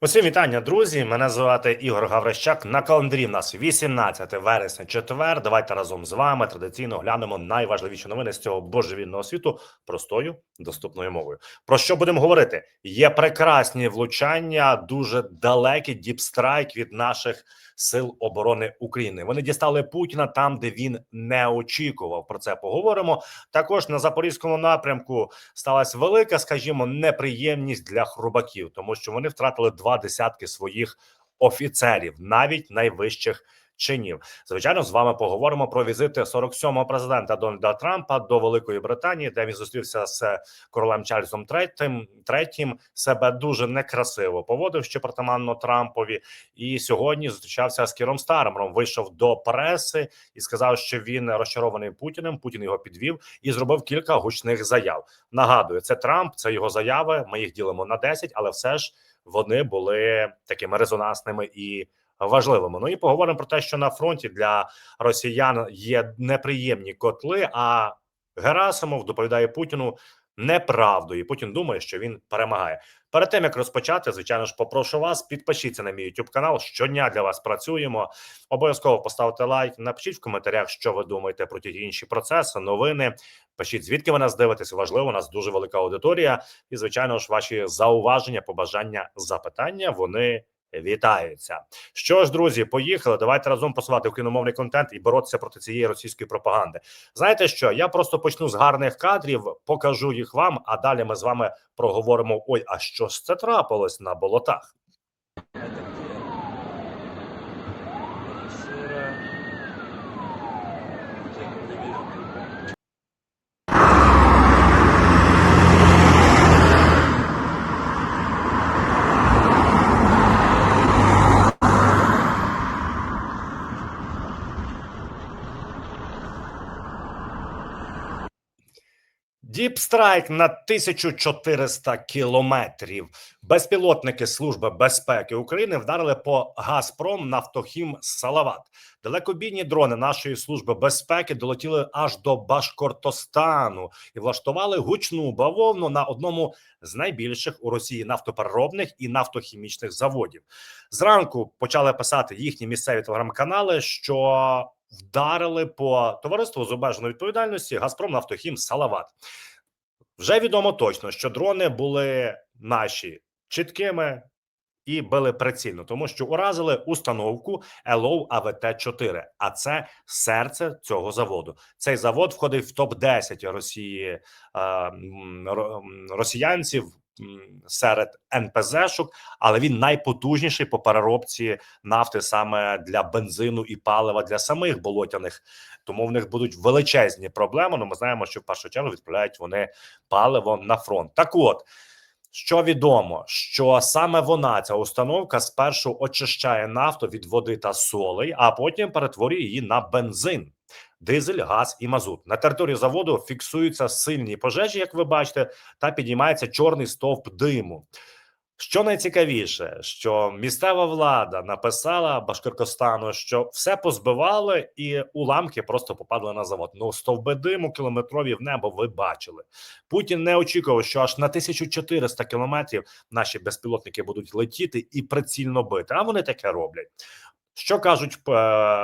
Усім вітання, друзі. Мене звати Ігор Гаврищак. На календарі в нас 18 вересня, четвер. Давайте разом з вами традиційно глянемо найважливіші новини з цього божевільного світу простою доступною мовою. Про що будемо говорити? Є прекрасні влучання, дуже далекі діпстрайк від наших сил оборони України. Вони дістали Путіна там, де він не очікував. Про це поговоримо. Також на запорізькому напрямку сталася велика, скажімо, неприємність для хрубаків, тому що вони втратили два десятки своїх офіцерів, навіть найвищих чинів. Звичайно, з вами поговоримо про візити 47-го президента Дональда Трампа до Великої Британії, де він зустрівся з королем Чарльзом Третім. Третім себе дуже некрасиво поводив, що притаманно Трампові. І сьогодні зустрічався з Кіром Стармером. Вийшов до преси і сказав, що він розчарований Путіним. Путін його підвів і зробив кілька гучних заяв. Нагадую, це Трамп, це його заяви. Ми їх ділимо на 10, але все ж вони були такими резонансними і важливими. Ну і поговоримо про те, що на фронті для росіян є неприємні котли. А Герасимов доповідає Путіну неправду, і Путін думає, що він перемагає. Перед тим як розпочати, звичайно ж, попрошу вас підпишіться на мій YouTube канал. Щодня для вас працюємо. Обов'язково поставте лайк. Напишіть в коментарях, що ви думаєте про ті інші процеси, новини. Пишіть, звідки ви нас дивитесь. Важливо, у нас дуже велика аудиторія, і звичайно ж, ваші зауваження, побажання, запитання вони вітаються. Що ж, друзі, поїхали. Давайте разом просувати україномовний контент і боротися проти цієї російської пропаганди. Знаєте що? Я просто почну з гарних кадрів, покажу їх вам, а далі ми з вами проговоримо: ой, а що ж це трапилось на болотах? Діпстрайк на 1400 кілометрів. Безпілотники Служби безпеки України вдарили по Газпром Нафтохім Салават. Далекобійні дрони нашої служби безпеки долетіли аж до Башкортостану і влаштували гучну бавовну на одному з найбільших у Росії нафтопереробних і нафтохімічних заводів. Зранку почали писати їхні місцеві телеграм-канали, що вдарили по товариству з обмеженої відповідальності Газпром Нафтохім Салават. Вже відомо точно, що дрони були наші чіткими і били прицільно, тому що уразили установку ЕЛОУ АВТ 4 А це серце цього заводу. Цей завод входить в топ 10 Росії е, росіянців серед НПЗ-шок, але він найпотужніший по переробці нафти саме для бензину і палива для самих болотяних. Тому в них будуть величезні проблеми. Ну ми знаємо, що в першу чергу відправляють вони паливо на фронт. Так, от що відомо, що саме вона ця установка спершу очищає нафту від води та солей, а потім перетворює її на бензин дизель, газ і мазут. На території заводу фіксуються сильні пожежі, як ви бачите, та підіймається чорний стовп диму. Що найцікавіше, що місцева влада написала Башкиркостану, що все позбивали, і уламки просто попадали на завод. Ну стовби диму кілометрові в небо. Ви бачили. Путін не очікував, що аж на 1400 кілометрів наші безпілотники будуть летіти і прицільно бити. А вони таке роблять. Що кажуть е,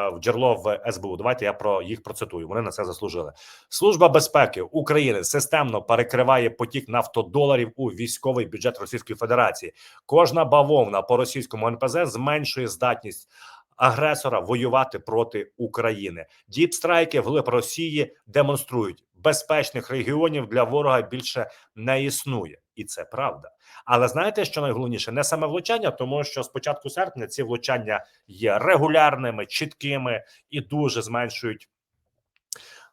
в джерело в СБУ? Давайте я про їх процитую. Вони на це заслужили. Служба безпеки України системно перекриває потік нафтодоларів у військовий бюджет Російської Федерації. Кожна бавовна по російському НПЗ зменшує здатність агресора воювати проти України. Діпстрайки вглиб Росії демонструють безпечних регіонів для ворога більше не існує, і це правда. Але знаєте, що найголовніше не саме влучання, тому що з початку серпня ці влучання є регулярними, чіткими і дуже зменшують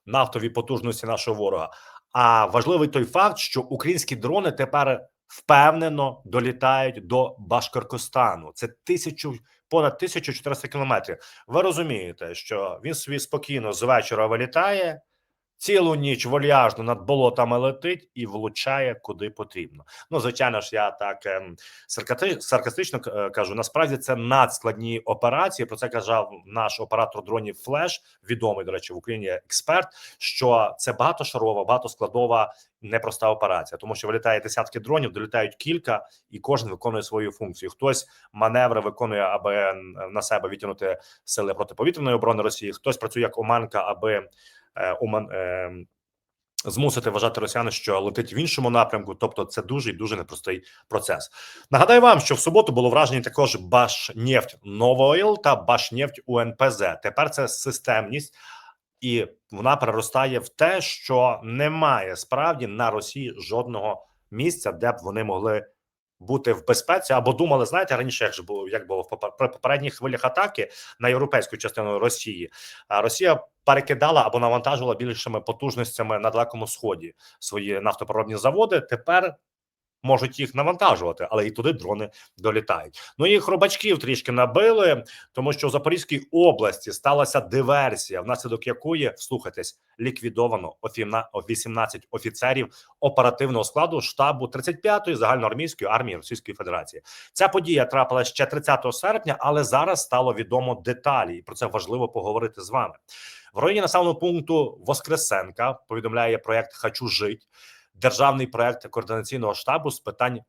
нафтові потужності нашого ворога. А важливий той факт, що українські дрони тепер впевнено долітають до Башкоркостану. Це тисячу понад 1400 кілометрів. Ви розумієте, що він собі спокійно з вечора вилітає. Цілу ніч вольяжно над болотами летить і влучає куди потрібно. Ну, звичайно ж, я так ем, саркастично е, кажу. Насправді це надскладні операції. Про це казав наш оператор дронів Флеш, відомий до речі в Україні експерт. Що це багатошарова, багатоскладова, непроста операція, тому що вилітає десятки дронів, долітають кілька, і кожен виконує свою функцію. Хтось маневри виконує, аби на себе відтягнути сили протиповітряної оборони Росії. Хтось працює як оманка, аби уман, е, змусити вважати росіян, що летить в іншому напрямку. Тобто, це дуже і дуже непростий процес. Нагадаю вам, що в суботу було вражені також Башнефть Новойл та Башнефть УНПЗ. Тепер це системність. І вона переростає в те, що немає справді на Росії жодного місця, де б вони могли бути в безпеці, або думали, знаєте, раніше як же було як було в попер- попередніх хвилях атаки на європейську частину Росії. Росія перекидала або навантажувала більшими потужностями на далекому сході свої нафтопоробні заводи. Тепер можуть їх навантажувати, але і туди дрони долітають. Ну і хробачків трішки набили, тому що у Запорізькій області сталася диверсія, внаслідок якої вслухайтесь, ліквідовано офімна- 18 офіцерів оперативного складу штабу 35-ї загальноармійської армії Російської Федерації. Ця подія трапилася ще 30 серпня, але зараз стало відомо деталі, і про це важливо поговорити з вами. В районі населеного пункту Воскресенка повідомляє проект Хочу жить державний проект координаційного штабу з питань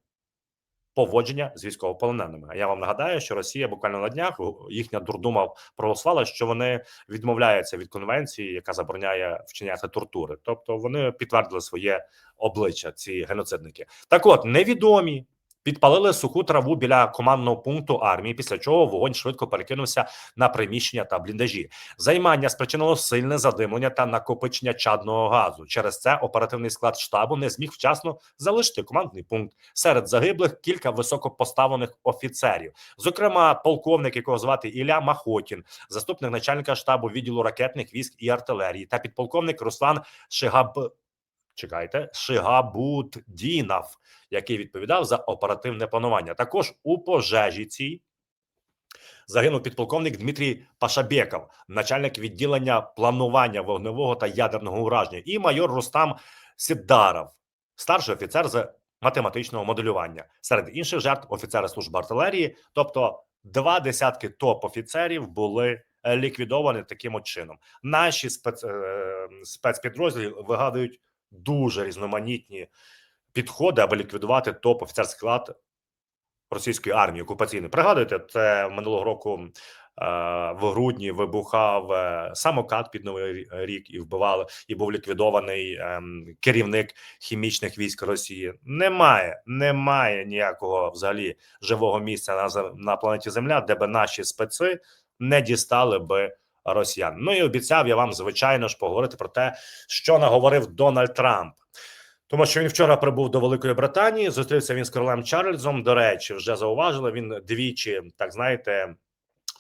поводження з військовополоненими. А я вам нагадаю, що Росія буквально на днях їхня дурдума проголосувала, що вони відмовляються від конвенції, яка забороняє вчиняти тортури. Тобто вони підтвердили своє обличчя. Ці геноцидники. Так, от невідомі. Підпалили суху траву біля командного пункту армії, після чого вогонь швидко перекинувся на приміщення та бліндажі. Займання спричинило сильне задимлення та накопичення чадного газу. Через це оперативний склад штабу не зміг вчасно залишити командний пункт. Серед загиблих кілька високопоставлених офіцерів, зокрема, полковник, якого звати Ілля Махотін, заступник начальника штабу відділу ракетних військ і артилерії, та підполковник Руслан Шигаб. Чекайте, Шигабуддінов, який відповідав за оперативне планування. Також у пожежі цій загинув підполковник Дмитрій Пашабєков, начальник відділення планування вогневого та ядерного ураження, і майор Рустам Сіддаров, старший офіцер з математичного моделювання. Серед інших жертв офіцери служби артилерії, тобто два десятки топ-офіцерів були е, ліквідовані таким от чином. Наші спец, е, спецпідрозділи вигадують дуже різноманітні підходи, аби ліквідувати топ офіцерський склад російської армії окупаційної. Пригадуєте, це минулого року е, в грудні вибухав е, самокат під новий рік і вбивали, і був ліквідований ем, керівник хімічних військ Росії. Немає, немає ніякого взагалі живого місця на на планеті Земля, де би наші специ не дістали би росіян. Ну і обіцяв я вам, звичайно ж, поговорити про те, що наговорив Дональд Трамп. Тому що він вчора прибув до Великої Британії. Зустрівся він з королем Чарльзом. До речі, вже зауважили. Він двічі, так знаєте,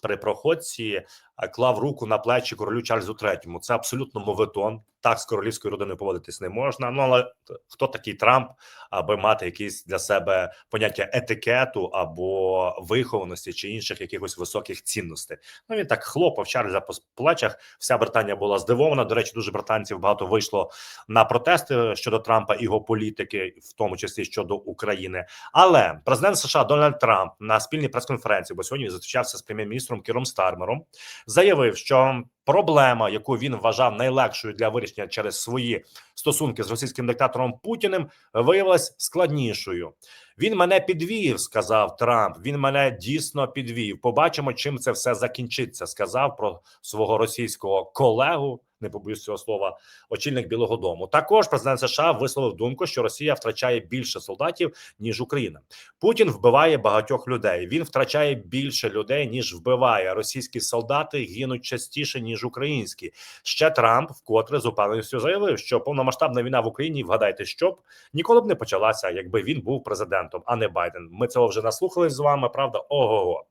при проходці клав руку на плечі королю Чарльзу III. Це абсолютно моветон. Так з королівською родиною поводитись не можна. Ну але хто такий Трамп, аби мати якісь для себе поняття етикету або вихованості чи інших якихось високих цінностей? Ну він так хлопав Чарльза по плечах. Вся Британія була здивована. До речі, дуже британців багато вийшло на протести щодо Трампа і його політики, в тому числі щодо України. Але президент США Дональд Трамп на спільній прес-конференції, бо сьогодні він зустрічався з прем'єр-міністром Кіром Стармером, заявив, що проблема, яку він вважав найлегшою для вирішення через свої стосунки з російським диктатором Путіним, виявилась складнішою. Він мене підвів, сказав Трамп. Він мене дійсно підвів. Побачимо, чим це все закінчиться. Сказав про свого російського колегу. Не побоюсь цього слова, очільник Білого Дому. Також президент США висловив думку, що Росія втрачає більше солдатів ніж Україна. Путін вбиває багатьох людей. Він втрачає більше людей ніж вбиває. Російські солдати гинуть частіше ніж українські. Ще Трамп вкотре з упевненістю заявив, що повномасштабна війна в Україні, вгадайте, що ніколи б не почалася, якби він був президентом, а не Байден. Ми цього вже наслухались з вами. Правда, ого.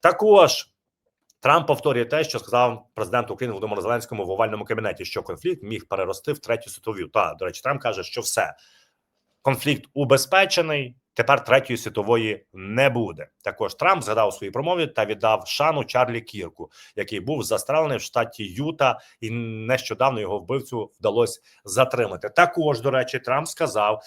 Також Трамп повторює те, що сказав президент України Володимиру Зеленському в овальному кабінеті, що конфлікт міг перерости в третю світову. Та до речі, Трамп каже, що все конфлікт убезпечений. Тепер третьої світової не буде. Також Трамп згадав у своїй промові та віддав шану Чарлі Кірку, який був застрелений в штаті Юта, і нещодавно його вбивцю вдалося затримати. Також, до речі, Трамп сказав.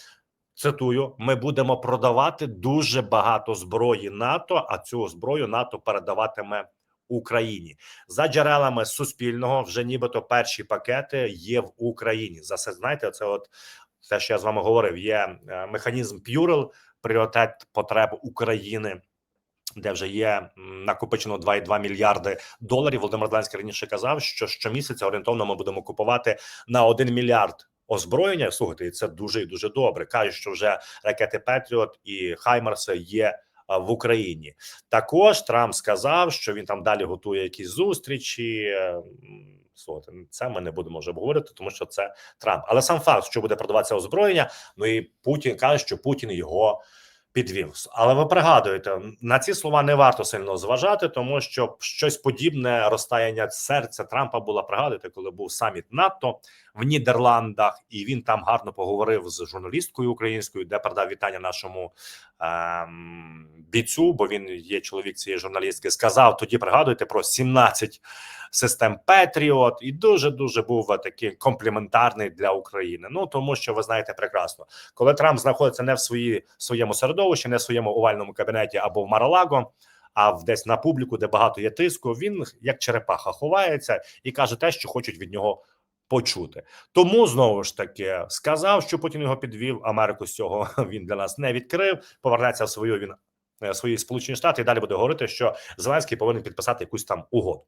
Цитую: ми будемо продавати дуже багато зброї НАТО. А цю зброю НАТО передаватиме Україні за джерелами суспільного. Вже нібито перші пакети є в Україні. За це знаєте, це от те, що я з вами говорив. Є е, механізм Пюрел, пріоритет потреб України. Де вже є накопичено 2,2 мільярди доларів. Володимир Зеленський раніше казав, що щомісяця орієнтовно ми будемо купувати на 1 мільярд озброєння. Слухайте, і це дуже і дуже добре. кажуть, що вже ракети Петріот і Хаймарси є в Україні. Також Трамп сказав, що він там далі готує якісь зустрічі. е, Слухайте, це ми не будемо вже обговорити, тому що це Трамп. Але сам факт, що буде продаватися озброєння, ну і Путін каже, що Путін його підвів. Але ви пригадуєте, на ці слова не варто сильно зважати, тому що щось подібне розтаяння серця Трампа було пригадуєте, коли був саміт НАТО в Нідерландах, і він там гарно поговорив з журналісткою українською, де передав вітання нашому ем, бійцю, бо він є чоловік цієї журналістки. Сказав тоді, пригадуєте про 17 систем Петріот, і дуже дуже був такий компліментарний для України. Ну тому що ви знаєте прекрасно, коли Трамп знаходиться не в свої своєму середовищі, не в своєму овальному кабінеті або в Маралаго. А в десь на публіку, де багато є тиску, він як черепаха ховається і каже те, що хочуть від нього почути. Тому знову ж таки сказав, що Путін його підвів. Америку з цього він для нас не відкрив. Повернеться в свою він е, свої сполучені штати і далі буде говорити, що Зеленський повинен підписати якусь там угоду.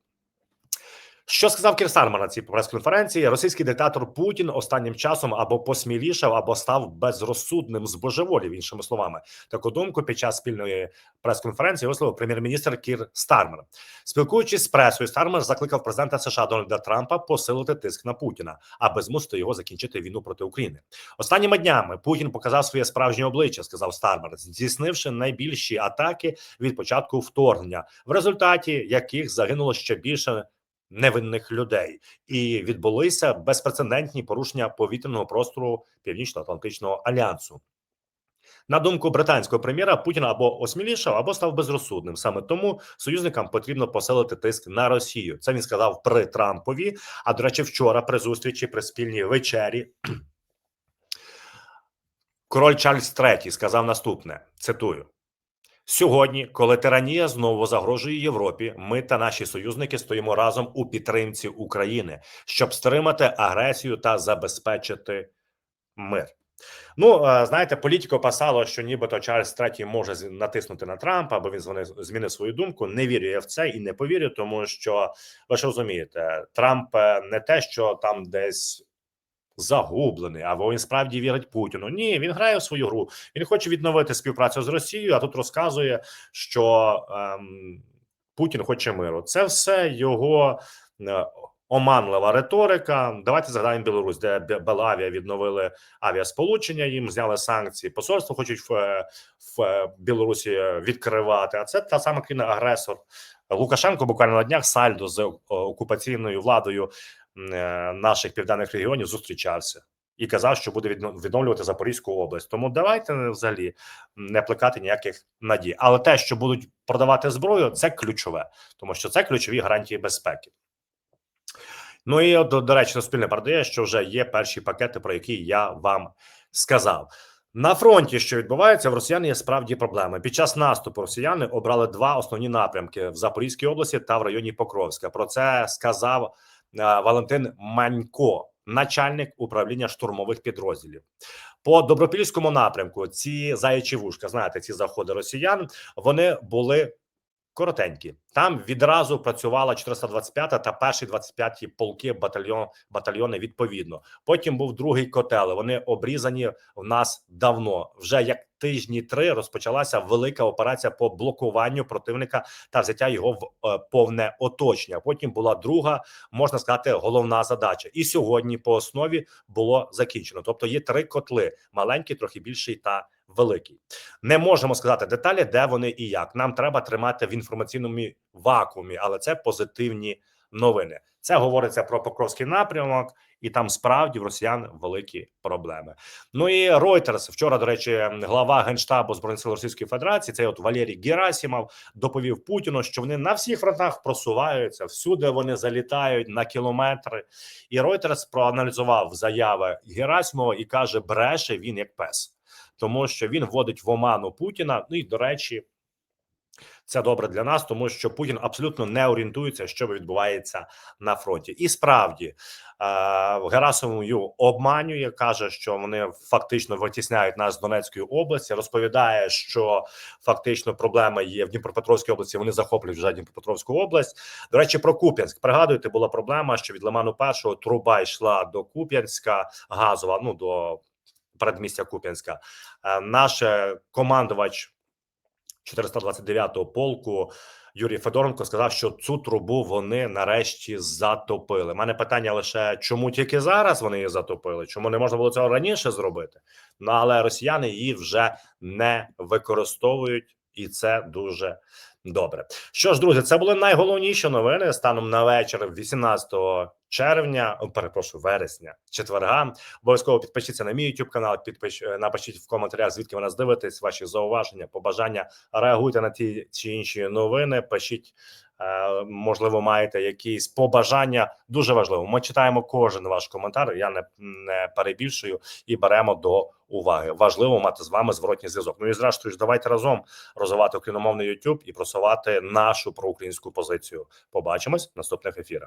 Що сказав Кір Стармер на цій прес-конференції? Російський диктатор Путін останнім часом або посмілішав, або став безрозсудним збожеволів. Іншими словами, таку думку під час спільної прес-конференції висловив прем'єр-міністр Кір Стармер. Спілкуючись з пресою, Стармер закликав президента США Дональда Трампа посилити тиск на Путіна, аби змусити його закінчити війну проти України. Останніми днями Путін показав своє справжнє обличчя, сказав Стармер, здійснивши найбільші атаки від початку вторгнення, в результаті яких загинуло ще більше невинних людей, і відбулися безпрецедентні порушення повітряного простору Північно-Атлантичного альянсу. На думку британського прем'єра, Путін або осмілішав, або став безрозсудним. Саме тому союзникам потрібно посилити тиск на Росію. Це він сказав при Трампові. А до речі, вчора при зустрічі при спільній вечері король Чарльз III сказав наступне: цитую. Сьогодні, коли тиранія знову загрожує Європі, ми та наші союзники стоїмо разом у підтримці України, щоб стримати агресію та забезпечити мир. Ну знаєте, політико писало, що нібито Чарльз III може натиснути на Трампа, або він змінив свою думку. Не вірю я в це і не повірю, тому що ви ж розумієте, Трамп е, не те, що там десь загублений, або він справді вірить Путіну. Ні, він грає в свою гру. Він хоче відновити співпрацю з Росією, а тут розказує, що ем, Путін хоче миру. Це все його е, оманлива риторика. Давайте згадаємо Білорусь, де Белавія відновили авіасполучення. Їм зняли санкції. Посольство хочуть в, в Білорусі відкривати. А це та сама країна агресор. Лукашенко буквально на днях сальдо з е, окупаційною владою наших південних регіонів зустрічався і казав, що буде відновлювати Запорізьку область. Тому давайте е, взагалі не плекати ніяких надій. Але те, що будуть продавати зброю, це ключове, тому що це ключові гарантії безпеки. Ну і до, до речі, Суспільне передає, що вже є перші пакети, про які я вам сказав. На фронті, що відбувається, в росіян є справді проблеми. Під час наступу росіяни обрали два основні напрямки в Запорізькій області та в районі Покровська. Про це сказав е, Валентин Манько, начальник управління штурмових підрозділів. По добропільському напрямку ці заячі вушка, знаєте, ці заходи росіян, вони були коротенькі. Там відразу працювала 425 та перші 25 полки батальйон батальйони відповідно. Потім був другий котел. Вони обрізані в нас давно. Вже як тижні три розпочалася велика операція по блокуванню противника та взяття його в е, повне оточення. Потім була друга, можна сказати, головна задача. І сьогодні по основі було закінчено. Тобто є три котли: маленький, трохи більший та великий. Не можемо сказати деталі, де вони і як. Нам треба тримати в інформаційному вакуумі, але це позитивні новини. Це говориться про Покровський напрямок, і там справді в росіян великі проблеми. Ну і Reuters, вчора, до речі, глава генштабу збройних сил Російської Федерації, цей от Валерій Герасімов, доповів Путіну, що вони на всіх фронтах просуваються, всюди вони залітають на кілометри. І Reuters проаналізував заяви Герасимова і каже, бреше він як пес, тому що він вводить в оману Путіна. Ну і до речі. Це добре для нас, тому що Путін абсолютно не орієнтується, що відбувається на фронті. І справді е, Герасимов обманює, каже, що вони фактично витісняють нас з Донецької області. Розповідає, що фактично проблема є в Дніпропетровській області. Вони захоплюють вже Дніпропетровську область. До речі, про Куп'янськ пригадуєте, була проблема, що від Лиману першого труба йшла до Куп'янська газова. Ну до передмістя Куп'янська. Е, Наш командувач 429-го полку Юрій Федоренко сказав, що цю трубу вони нарешті затопили. У мене питання лише чому тільки зараз вони її затопили? Чому не можна було цього раніше зробити? Ну але росіяни її вже не використовують, і це дуже добре. Що ж, друзі, це були найголовніші новини станом на вечір 18 червня. Перепрошую, вересня, четверга. Обов'язково підпишіться на мій YouTube канал. Підпиш е, напишіть в коментарях, звідки ви нас дивитесь, ваші зауваження, побажання. Реагуйте на ті чи інші новини. Пишіть, можливо, маєте якісь побажання. Дуже важливо. Ми читаємо кожен ваш коментар. Я не, не перебільшую і беремо до уваги. Важливо мати з вами зворотній зв'язок. Ну і зрештою ж давайте разом розвивати україномовний YouTube і просувати нашу проукраїнську позицію. Побачимось в наступних ефірах.